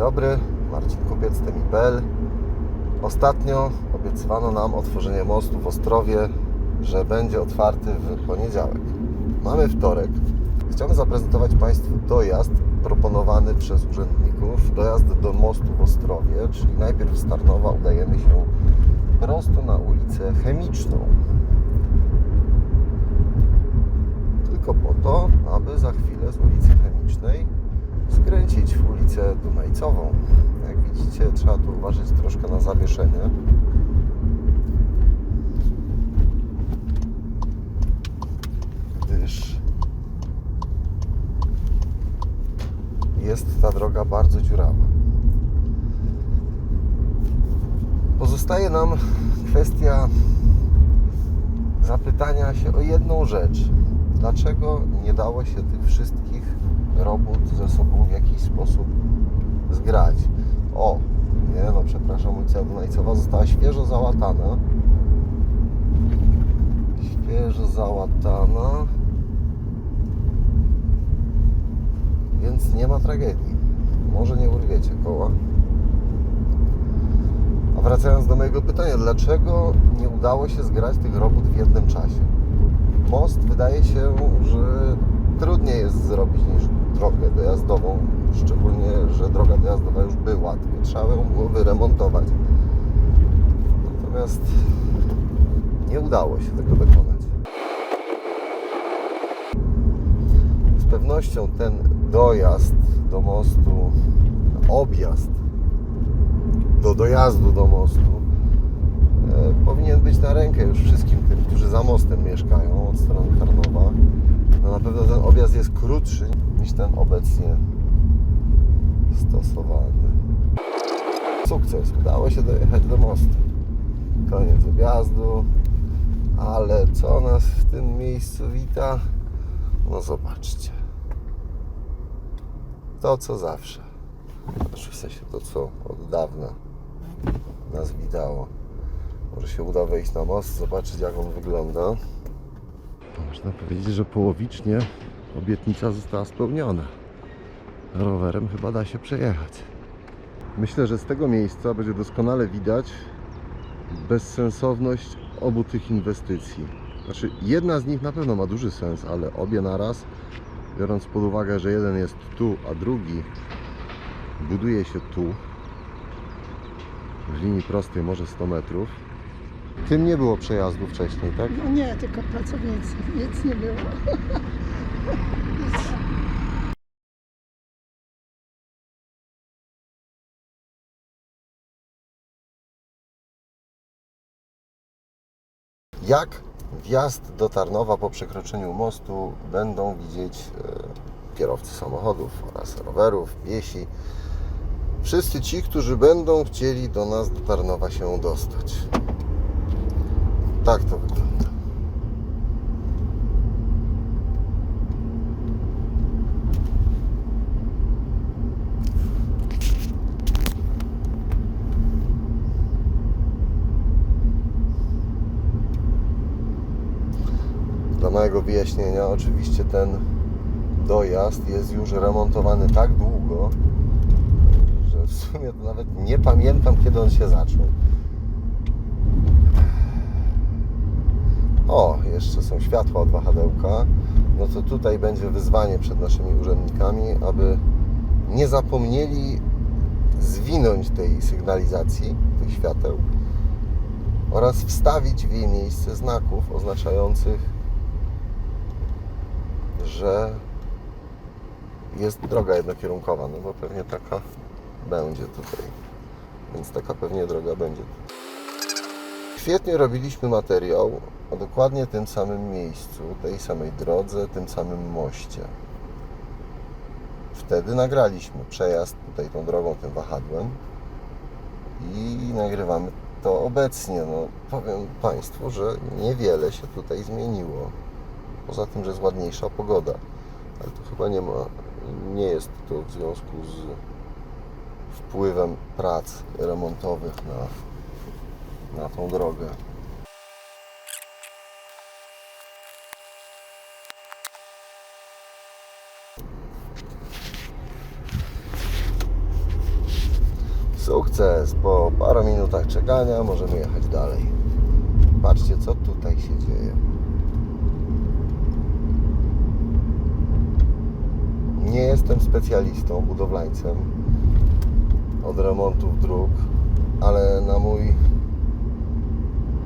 dobry, Marcin Kupiec, TMI.pl. Ostatnio obiecywano nam otworzenie mostu w Ostrowie, że będzie otwarty w poniedziałek. Mamy wtorek. Chciałbym zaprezentować Państwu dojazd proponowany przez urzędników, dojazd do mostu w Ostrowie, czyli najpierw z Tarnowa udajemy się prosto na ulicę Chemiczną. Tylko po to, aby za chwilę z ulicy Chemicznej skręcić w ulicę Dunajcową. Jak widzicie, trzeba tu uważać troszkę na zawieszenie. Gdyż jest ta droga bardzo dziurawa. Pozostaje nam kwestia zapytania się o jedną rzecz. Dlaczego nie dało się tych wszystkich robót ze sobą w jakiś sposób zgrać? O, nie no, przepraszam, ulica Dunajcowa została świeżo załatana. Świeżo załatana. Więc nie ma tragedii. Może nie urwiecie koła. A wracając do mojego pytania, dlaczego nie udało się zgrać tych robót w jednym czasie? Most wydaje się, że trudniej jest zrobić niż drogę dojazdową, szczególnie, że droga dojazdowa już była, trzeba ją było wyremontować. Natomiast nie udało się tego dokonać. Z pewnością ten dojazd do mostu, objazd do dojazdu do mostu e, powinien być na rękę już wszystkim tym, za mostem mieszkają od strony Tarnowa. No na pewno ten objazd jest krótszy niż ten obecnie stosowany. Sukces, udało się dojechać do mostu. Koniec objazdu, ale co nas w tym miejscu wita? No zobaczcie. To co zawsze. Znaczy w sensie to co od dawna nas witało. Może się uda wejść na most, zobaczyć jak on wygląda. Można powiedzieć, że połowicznie obietnica została spełniona. Rowerem chyba da się przejechać. Myślę, że z tego miejsca będzie doskonale widać bezsensowność obu tych inwestycji. Znaczy, jedna z nich na pewno ma duży sens, ale obie naraz, biorąc pod uwagę, że jeden jest tu, a drugi buduje się tu, w linii prostej może 100 metrów. Tym nie było przejazdu wcześniej, tak? No nie, tylko pracownicy, nic nie było. Jak wjazd do Tarnowa po przekroczeniu mostu będą widzieć e, kierowcy samochodów oraz rowerów, piesi. Wszyscy ci, którzy będą chcieli do nas do Tarnowa się dostać. Tak to wygląda. Dla mojego wyjaśnienia, oczywiście ten dojazd jest już remontowany tak długo, że w sumie to nawet nie pamiętam, kiedy on się zaczął. O, jeszcze są światła od wahadełka. No to tutaj będzie wyzwanie przed naszymi urzędnikami, aby nie zapomnieli zwinąć tej sygnalizacji, tych świateł oraz wstawić w jej miejsce znaków oznaczających że jest droga jednokierunkowa, no bo pewnie taka będzie tutaj. Więc taka pewnie droga będzie. Kwietniu robiliśmy materiał o dokładnie tym samym miejscu, tej samej drodze, tym samym moście. Wtedy nagraliśmy przejazd tutaj tą drogą, tym wahadłem i nagrywamy to obecnie. No, powiem Państwu, że niewiele się tutaj zmieniło. Poza tym, że jest ładniejsza pogoda. Ale to chyba nie ma, nie jest to w związku z wpływem prac remontowych na tą drogę. Sukces! Po paru minutach czekania możemy jechać dalej. Patrzcie, co tutaj się dzieje. Nie jestem specjalistą, budowlańcem od remontów dróg, ale na mój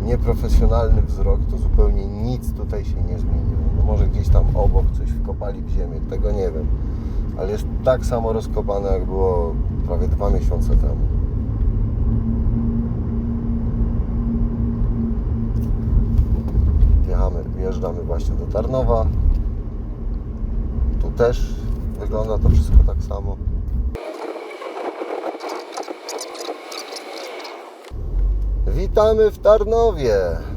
nieprofesjonalny wzrok to zupełnie nic tutaj się nie zmieniło. No może gdzieś tam obok coś wkopali w ziemię, tego nie wiem. Ale jest tak samo rozkopane, jak było prawie dwa miesiące temu. Wjechamy, wjeżdżamy właśnie do Tarnowa. Tu też wygląda to wszystko tak samo. Witamy w Tarnowie.